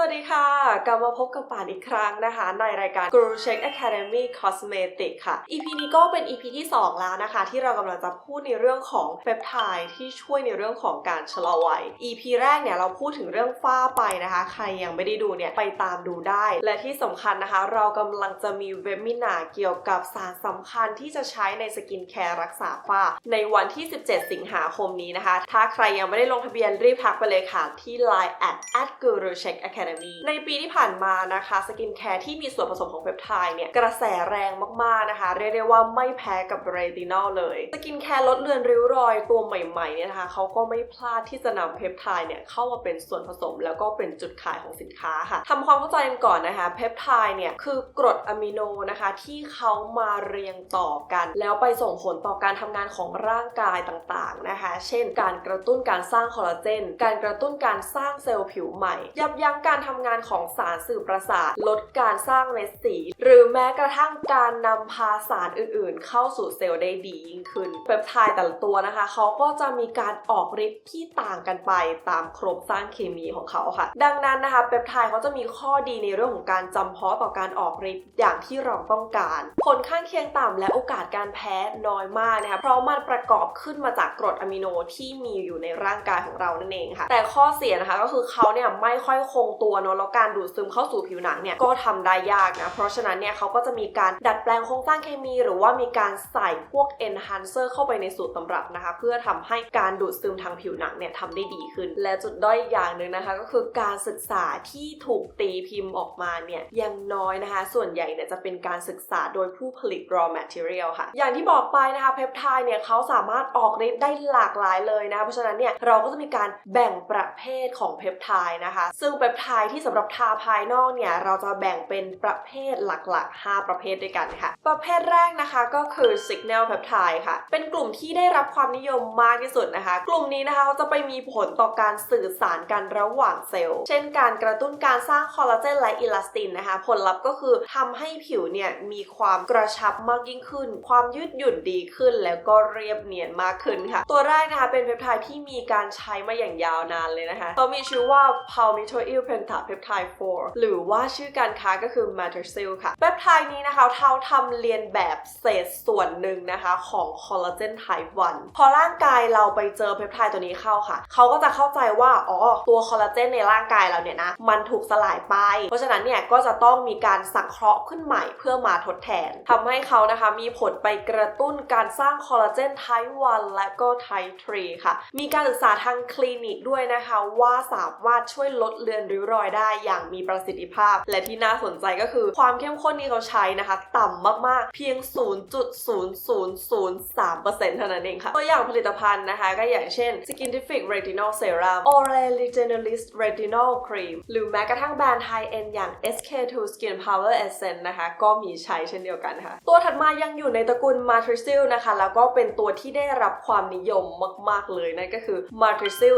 วัสดีค่ะ กลับมาพบกับป่านอีกครั้งนะคะ ในรายการ Guru Check Academy Cosmetic ค่ะ EP นี้ก็เป็น EP ที่ 2 แล้วนะคะ ที่เรากำลังจะพูดในเรื่องของเปปไทด์ที่ช่วยในเรื่องของการชะลอวัย EP แรกเนี่ยเราพูดถึงเรื่องฝ้าไปนะคะ ใครยังไม่ได้ดูเนี่ยไปตามดูได้ และที่สำคัญนะคะ เรากำลังจะมีเวบินาเกี่ยวกับสารสำคัญที่จะใช้ในสกินแคร์รักษาฝ้า ในวันที่ 17 สิงหาคมนี้นะคะ ถ้าใครยังไม่ได้ลงทะเบียนรีบทักไปเลยค่ะที่ Line at guru check academy ในปีที่ผ่านมานะคะสกินแคร์ที่มีส่วนผสมของเปปไทด์เนี่ยกระแสแรงมากๆนะคะ เรียกได้ว่าไม่แพ้กับเรตินอลเลยสกินแคร์ลดเลือนริ้วรอยตัวใหม่ๆเนี่ยนะคะเขาก็ไม่พลาดที่จะนำเปปไทด์เนี่ยเข้ามาเป็นส่วนผสมแล้วก็เป็นจุดขายของสินค้าค่ะทำความเข้าใจกันก่อนนะคะเปปไทด์เนี่ยคือกรดอะมิโนนะคะที่เขามาเรียงต่อกัน แล้วไปส่งผลต่อการทำงานของร่างกายต่างๆนะคะ เช่น การกระตุ้นการสร้างคอลลาเจนการกระตุ้นการสร้างเซลล์ผิวใหม่ ยับยั้งการการทำงานของสารสื่อประสาท ลดการสร้างเม็ดสี หรือแม้กระทั่งการนำพาสารอื่นๆ เข้าสู่เซลล์ได้ดียิ่งขึ้นเปปไทด์แต่ละตัวนะคะ เขาก็จะมีการออกฤทธิ์ที่ต่างกันไปตามโครงสร้างเคมีของเขาค่ะ ดังนั้นนะคะเปปไทด์เขาจะมีข้อดีในเรื่องของการจำเพาะต่อการออกฤทธิ์อย่างที่เราต้องการ ผลข้างเคียงต่ำและโอกาสการแพ้น้อยมากนะคะเพราะมันประกอบขึ้นมาจากกรดอะมิโนที่มีอยู่ในร่างกายของเรานั่นเองค่ะ แต่ข้อเสียนะคะก็คือเขาเนี่ยไม่ค่อยคงตัวเนอะแล้วการดูดซึมเข้าสู่ผิวหนังเนี่ยก็ทำได้ยากนะ เพราะฉะนั้นเนี่ยเขาก็จะมีการดัดแปลงโครงสร้างเคมี หรือว่ามีการใส่พวก enhancer เข้าไปในสูตรตำรับนะคะ เพื่อทำให้การดูดซึมทางผิวหนังเนี่ยทำได้ดีขึ้น และจุดด้อยอย่างหนึ่งนะคะ ก็คือการศึกษาที่ถูกตีพิมพ์ออกมาเนี่ยยังน้อยนะคะ ส่วนใหญ่เนี่ยจะเป็นการศึกษาโดยผู้ผลิต raw material ค่ะ อย่างที่บอกไปนะคะเพปไทด์เนี่ยเขาสามารถออกฤทธิ์ได้หลากหลายเลยนะคะเพราะฉะนั้นเนี่ยเราก็จะมีการแบ่งประเภทของเพปไทด์นะคะ ซึ่งเพปไทด์ที่สำหรับทาภายนอกเนี่ยเราจะแบ่งเป็นประเภทหลักๆ 5 ประเภทด้วยกันค่ะ ประเภทแรกนะคะก็คือ signal peptide ค่ะ เป็นกลุ่มที่ได้รับความนิยมมากที่สุดนะคะ กลุ่มนี้นะคะจะไปมีผลต่อการสื่อสารกันระหว่างเซลล์ เช่นการกระตุ้นการสร้างคอลลาเจนและอิลาสตินนะคะ ผลลัพธ์ก็คือทำให้ผิวเนี่ยมีความกระชับมากยิ่งขึ้น ความยืดหยุ่นดีขึ้น แล้วก็เรียบเนียนมากขึ้นค่ะ ตัวแรกนะคะเป็นเพปไทด์ที่มีการใช้มาอย่างยาวนานเลยนะคะเขามีชื่อว่า palmitoyl pentapeptide 4หรือว่าชื่อการค้าก็คือ Matersil ค่ะเปปไทด์นี้นะคะเขาทำเรียนแบบเศษส่วนหนึ่งนะคะของคอลลาเจน type 1พอร่างกายเราไปเจอเพปไทด์ตัวนี้เข้าค่ะเขาก็จะเข้าใจว่าอ๋อตัวคอลลาเจนในร่างกายเราเนี่ยนะมันถูกสลายไป เพราะฉะนั้นเนี่ยก็จะต้องมีการสังเคราะห์ขึ้นใหม่เพื่อมาทดแทนทำให้เขานะคะมีผลไปกระตุ้นการสร้างคอลลาเจน type 1และก็ type 3ค่ะ มีการศึกษาทางคลินิกด้วยนะคะว่าสามารถช่วยลดเลือนริ้วรอยได้อย่างมีประสิทธิภาพ และที่น่าสนใจก็คือความเข้มข้นที่เขาใช้นะคะ ต่ำมากๆ เพียง 0.0003%เท่านั้นเองค่ะ ตัวอย่างผลิตภัณฑ์นะคะ ก็อย่างเช่น Skintific Retinol Serum Oraligenalis Retinol Cream หรือแม้กระทั่งแบรนด์ไฮเอ็นอย่าง SK2 Skin Power Essence นะคะ ก็มีใช้เช่นเดียวกันค่ะ ตัวถัดมายังอยู่ในตระกูล Matrixil นะคะ แล้วก็เป็นตัวที่ได้รับความนิยมมาก ๆ เลยนั่นก็คือ Matrixil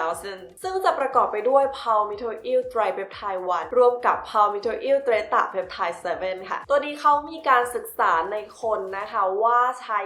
3000 ซึ่งจะประกอบไปด้วย Palmitoyl Tripeptide 1รวมกับ Palmitoyl Tetrapeptide 7 ค่ะ ตัวนี้เขามีการศึกษาในคนนะคะว่าใช้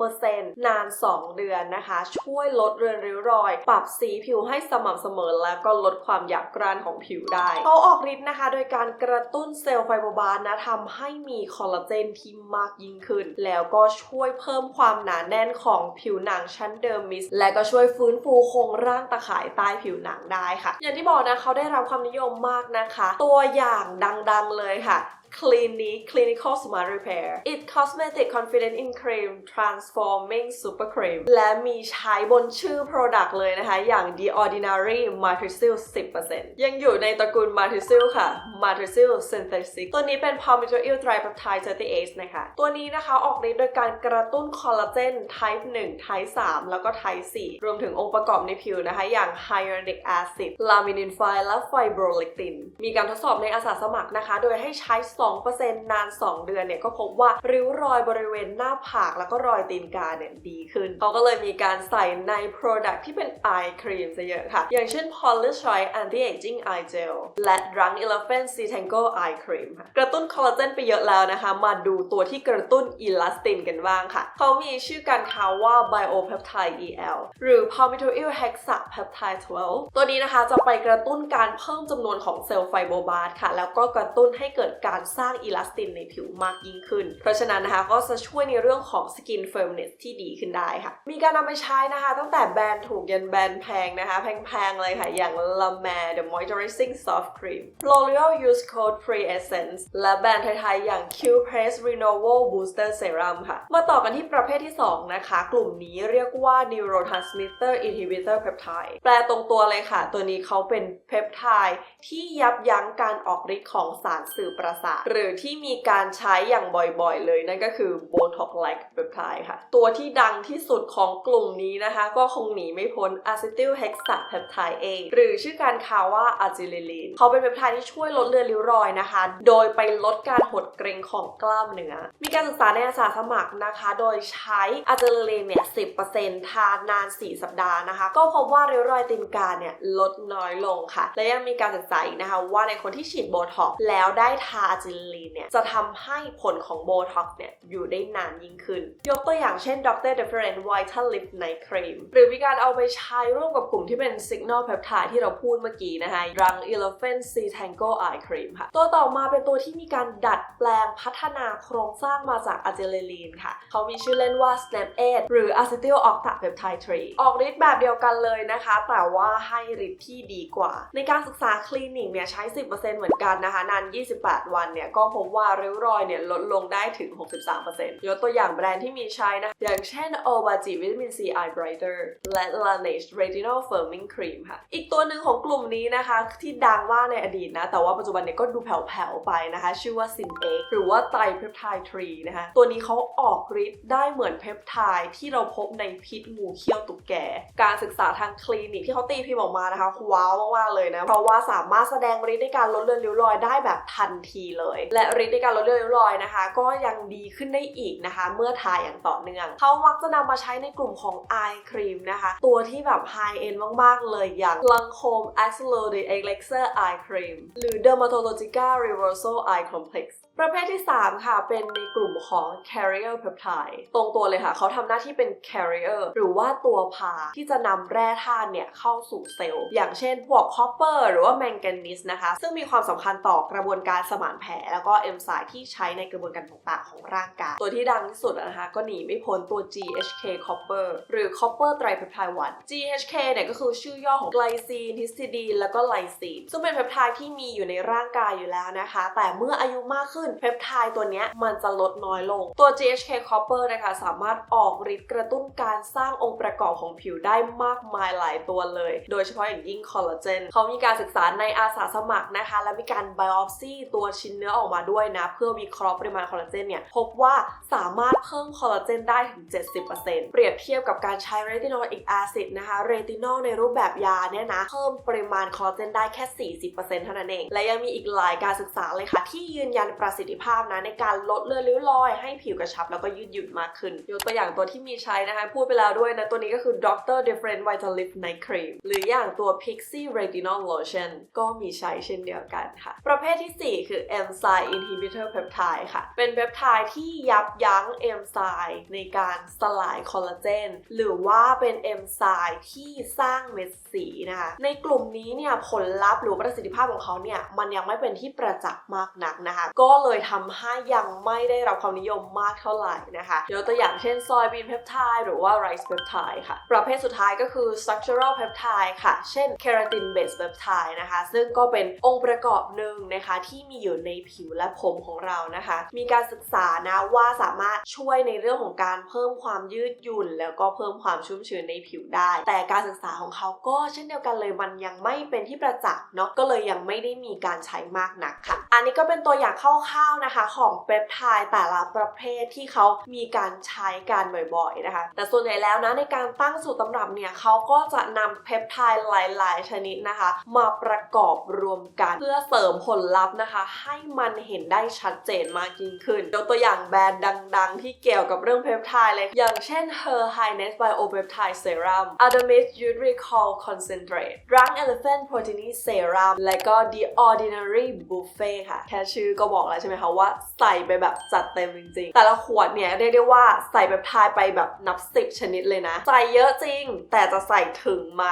3%นาน 2 เดือนนะคะ ช่วยลดเรือนริ้วรอย ปรับสีผิวให้สม่ำเสมอแล้วก็ลดความหยาบกร้านของผิวได้เขาออกฤทธิ์นะคะ โดยการกระตุ้นเซลล์ไฟโบบาสนะทำให้มีคอลลาเจนที่มากยิ่งขึ้น แล้วก็ช่วยเพิ่มความหนาแน่นของผิวหนังชั้นเดิมมิส และก็ช่วยฟื้นฟูโครงร่างตะข่ายใต้ผิวหนังได้ค่ะ อย่างที่บอกนะเขาได้รับความนิยมมากนะคะ ตัวอย่างดังๆเลยค่ะ Clinic Clinical Smart Repair It Cosmetic Confident in Cream Transforming Super Cream และมีใช้บนชื่อ Product เลยนะคะ อย่าง The Ordinary Matrixil 10%ยังอยู่ในตระกูล Matrixil ค่ะ Matrixil Synthetic ตัวนี้เป็น Palmitoyl Tripeptide 38นะคะ ตัวนี้นะคะออกฤทธิ์โดยการกระตุ้นคอลลาเจน Type 1 Type 3 แล้วก็ Type 4 รวมถึงองค์ประกอบในผิวนะคะ อย่าง Hyaluronic Acid Laminin Fine และ Fibrolectin มีการทดสอบในอาสาสมัครนะคะ โดยให้ใช้2%นาน 2 เดือนเนี่ยก็พบว่าริ้วรอยบริเวณหน้าผากแล้วก็รอยตีนกาเนี่ยดีขึ้น เขาก็เลยมีการใส่ใน Product ที่เป็น Eye Cream ซะเยอะค่ะ อย่างเช่น Polish White Anti Aging Eye Gel และ Drunk Elephant C Tango Eye Cream ค่ะกระตุ้นคอลลาเจนไปเยอะแล้วนะคะ มาดูตัวที่กระตุ้นอิลาสตินกันบ้างค่ะ เขามีชื่อการค้าว่า Biopeptide EL หรือ Palmitoyl Hexapeptide 12 ตัวนี้นะคะจะไปกระตุ้นการเพิ่มจำนวนของเซลล์ไฟโบบาสค่ะ แล้วก็กระตุ้นให้เกิดการสร้างอิลาสตินในผิวมากยิ่งขึ้น เพราะฉะนั้นนะคะก็จะช่วยในเรื่องของ skin firmness ที่ดีขึ้นได้ค่ะ มีการนำไปใช้นะคะ ตั้งแต่แบรนด์ถูกยันแบรนด์แพงนะคะ แพงๆเลยค่ะ อย่าง La Mer The Moisturizing Soft Cream L'Oreal Use Code Pre Essence และแบรนด์ไทยๆอย่าง Q Press Renovo Booster Serum ค่ะ มาต่อกันที่ประเภทที่ 2 นะคะ กลุ่มนี้เรียกว่า Neurotransmitter Inhibitor Peptide แปลตรงตัวเลยค่ะ ตัวนี้เขาเป็นเพปไทด์ที่ยับยั้งการออกฤทธิ์ของสารสื่อประสาทหรือที่มีการใช้อย่างบ่อยๆ เลยนั่นก็คือ Botox like peptide ค่ะ ตัวที่ดังที่สุดของกลุ่มนี้นะคะ ก็คงหนีไม่พ้น acetyl hexapeptide A หรือชื่อการค้าว่า a g i l i l i n เขาเป็นเพปไทด์ที่ช่วยลดเลือนริ้วรอยนะคะ โดยไปลดการหดเกร็งของกล้ามเนื้อ มีการศึกษาในอาสาสมัครนะคะ โดยใช้ a g i l i l i n เนี่ย 10%ทานนาน 4 สัปดาห์นะคะ ก็พบว่าริ้วรอยตีนกาเนี่ยลดน้อยลงค่ะ และยังมีการศึกษาอีกนะคะ ว่าในคนที่ฉีดโบท็อกแล้วได้ทาอะจิิลีนเนี่ยจะทำให้ผลของโบท็อกซ์เนี่ยอยู่ได้นานยิ่งขึ้น ยกตัวอย่างเช่น Dr. Different Vital Lip Night Cream หรือมีการเอาไปใช้ร่วมกับกลุ่มที่เป็น Signal Peptide ที่เราพูดเมื่อกี้นะคะ Drunk Elephant C Tango Eye Cream ค่ะ ตัวต่อมาเป็นตัวที่มีการดัดแปลงพัฒนาโครงสร้างมาจากอะเจลลีนค่ะ เขามีชื่อเล่นว่า Snap 8หรือ Acetyl Octapeptide 3ออกฤทธิ์แบบเดียวกันเลยนะคะ แต่ว่าให้ฤทธิ์ที่ดีกว่า ในการศึกษาคลินิกเนี่ยใช้ 10%เหมือนกันนะคะนาน 28 วันเนี่ยก็พบว่าริ้วรอยเนี่ยลดลงได้ถึง 63%ยกตัวอย่างแบรนด์ที่มีใช้นะอย่างเช่น o b a j i Vitamin C Eye Brighter และ Laneige Retinol Firming Cream ค่ะ อีกตัวหนึ่งของกลุ่มนี้นะคะ ที่ดังมากในอดีตนะ แต่ว่าปัจจุบันเนี่ยก็ดูแผ่วๆไปนะคะ ชื่อว่า Sin X หรือว่าไตรเพปไทด์3นะคะ ตัวนี้เขาออกฤทธิ์ได้เหมือนเพปไทด์ที่เราพบในพิษงูเขี้ยวตุ๊กแก การศึกษาทางคลินิกที่เขาตีพิมพ์ออกมานะคะว้าวมากๆเลยนะ เพราะว่าสามารถแสดงฤทธิ์ในการลดเลือนริ้วรอยได้แบบทันทีเลยและฤทธิ์ในการลดเลือนริ้วรอยนะคะ ก็ยังดีขึ้นได้อีกนะคะ เมื่อทาอย่างต่อเนื่อง เขามักจะนำมาใช้ในกลุ่มของ eye cream นะคะ ตัวที่แบบ high end มาก ๆ เลยอย่าง Lancome Axolotl Elixir Eye Cream หรือ Dermatologica Reversal Eye Complex ประเภทที่ 3 ค่ะ เป็นในกลุ่มของ carrier peptide ตรงตัวเลยค่ะ เขาทำหน้าที่เป็น carrier หรือว่าตัวพา ที่จะนำแร่ธาตุเนี่ยเข้าสู่เซลล์ อย่างเช่นพวก copper หรือว่า manganese นะคะ ซึ่งมีความสำคัญต่อกระบวนการสมานแผลแล้วก็เอนไซม์ที่ใช้ในกระบวนการต่างๆ ของร่างกาย ตัวที่ดังที่สุดนะคะ ก็หนีไม่พ้นตัว GHK copper หรือ copper tripeptide 1 GHK เนี่ยก็คือชื่อย่อของไกลซีนฮิสติดีนแล้วก็ไลซีนซึ่งเป็นเพปไทด์ที่มีอยู่ในร่างกายอยู่แล้วนะคะ แต่เมื่ออายุมากขึ้นเพปไทด์ตัวเนี้ยมันจะลดน้อยลง ตัว GHK copper นะคะสามารถออกฤทธิ์กระตุ้นการสร้างองค์ประกอบของผิวได้มากมายหลายตัวเลย โดยเฉพาะอย่างยิ่งคอลลาเจนเขามีการศึกษาในอาสาสมัครนะคะ และมีการไบออปซีตัวชิ้นเนื้อออกมาด้วยนะ เพื่อวิเคราะห์ปริมาณคอลลาเจนเนี่ยพบว่าสามารถเพิ่มคอลลาเจนได้ถึง 70%เปรียบเทียบกับการใช้เรตินอลอีกแอซิดนะคะเรตินอลในรูปแบบยาเนี่ยนะเพิ่มปริมาณคอลลาเจนได้แค่ 40%เท่านั้นเอง และยังมีอีกหลายการศึกษาเลยค่ะ ที่ยืนยันประสิทธิภาพนะในการลดเลือนริ้วรอย ให้ผิวกระชับแล้วก็ยืดหยุ่นมากขึ้นยกตัวอย่างตัวที่มีใช้นะคะพูดไปแล้วด้วยนะ ตัวนี้ก็คือ Dr. Different Vital Lip Night Cream หรืออย่างตัว Pixie Retinol Lotion ก็มีใช้เช่นเดียวกันค่ะ ประเภทที่ 4 คือ Enzyme Inhibitor Peptide ค่ะ เป็นเพปไทด์ที่ยับยั้งเอนไซม์ในการสลายคอลลาเจนหรือว่าเป็นเอนไซม์ที่สร้างเม็ดสีนะคะในกลุ่มนี้เนี่ยผลลัพธ์หรือประสิทธิภาพของเขาเนี่ยมันยังไม่เป็นที่ประจักษ์มากนักนะคะ ก็เลยทำให้ยังไม่ได้รับความนิยมมากเท่าไหร่นะคะยกตัวอย่างเช่นซอยบีนเพปไทด์หรือว่าไรซ์เพปไทด์ค่ะ ประเภทสุดท้ายก็คือ structural peptide ค่ะ เช่น keratin based peptide นะคะ ซึ่งก็เป็นองค์ประกอบหนึ่งนะคะที่มีอยู่ในผิวและผมของเรานะคะ มีการศึกษานะว่าสามารถช่วยในเรื่องของการเพิ่มความยืดหยุ่น แล้วก็เพิ่มความชุ่มชื้นในผิวได้ แต่การศึกษาของเขาก็เช่นเดียวกันเลยมันยังไม่เป็นที่ประจักษ์เนาะก็เลยยังไม่ได้มีการใช้มากนักค่ะ อันนี้ก็เป็นตัวอย่างคร่าวๆนะคะ ของเปปไทด์แต่ละประเภทที่เขามีการใช้กันบ่อยๆนะคะ แต่ส่วนใหญ่แล้วนะในการตั้งสูตรตำรับเนี่ยเขาก็จะนำเปปไทด์หลาย ๆ ชนิดนะคะ มาประกอบรวมกันเพื่อเสริมผลลัพธ์นะคะ ให้มันเห็นได้ชัดเจนมากยิ่งขึ้นยกตัวอย่างแบรนด์ดัง ๆ ที่เกี่ยวกับเรื่องเพปไทด์เลย อย่างเช่น Her Highness Biopeptide Serum Adamis Uricol Concentrate Drunk Elephant Protein Serum และก็ The Ordinary Buffet ค่ะ แค่ชื่อก็บอกแล้วใช่ไหมคะว่าใส่ไปแบบจัดเต็มจริงๆ แต่ละขวดเนี่ยเรียกได้ว่าใส่แบบทายไปแบบนับสิบชนิดเลยนะ ใส่เยอะจริง แต่จะใส่ถึงไหม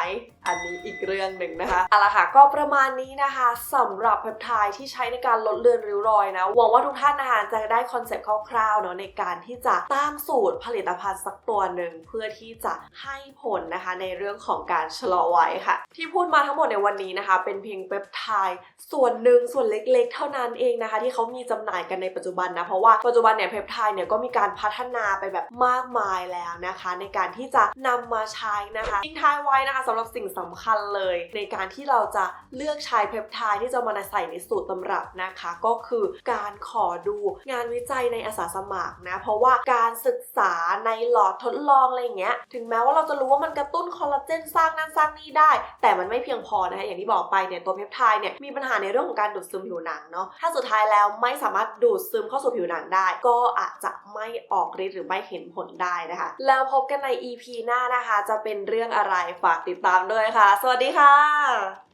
อันนี้อีกเรื่องหนึ่งนะคะเอาละค่ะก็ประมาณนี้นะคะสำหรับเพปไทด์ที่ใช้ในการลดเลือนริ้วรอยนะหวังว่าทุกท่านนะคะจะได้คอนเซ็ปต์คร่าวๆเนาะในการที่จะตั้งสูตรผลิตภัณฑ์สักตัวหนึ่งเพื่อที่จะให้ผลนะคะในเรื่องของการชะลอวัยค่ะ ที่พูดมาทั้งหมดในวันนี้นะคะ เป็นเพียงเปปไทด์ส่วนหนึ่งส่วนเล็กๆ เท่านั้นเองนะคะ ที่เขามีจำหน่ายกันในปัจจุบันนะเพราะว่าปัจจุบันเนี่ยเพปไทด์เนี่ยก็มีการพัฒนาไปแบบมากมายแล้วนะคะ ในการที่จะนำมาใช้นะคะทิ้งท้ายไว้นะคะสำหรับสิ่งสำคัญเลย ในการที่เราจะเลือกใช้เพปไทด์ที่จะมาใส่ในสูตรตำรับนะคะ ก็คือการขอดูงานวิจัยในอาสาสมัครนะ เพราะว่าการศึกษาในหลอดทดลองอะไรเงี้ย ถึงแม้ว่าเราจะรู้ว่ามันกระตุ้นคอลลาเจนสร้างนั่นสร้างนี่ได้ แต่มันไม่เพียงพอนะคะอย่างที่บอกไปเนี่ยตัวเพปไทด์เนี่ยมีปัญหาในเรื่องของการดูดซึมผิวหนังเนาะถ้าสุดท้ายแล้วไม่สามารถดูดซึมเข้าสู่ผิวหนังได้ ก็อาจจะไม่ออกฤทธิ์หรือไม่เห็นผลได้นะคะ แล้วพบกันใน EP หน้านะคะ จะเป็นเรื่องอะไรฝากติดตามด้วยค่ะสวัสดีค่ะ